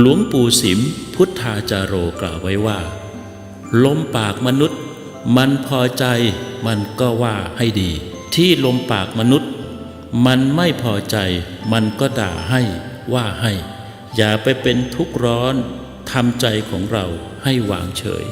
หลวงปู่สิมพุทธาจารโรกล่าวไว้ว่า ลมปากมนุษย์ มันพอใจมันก็ว่าให้ดี ที่ลมปากมนุษย์ มันไม่พอใจมันก็ด่าให้ว่าให้ อย่าไปเป็นทุกข์ร้อนทำใจของเราให้วางเฉย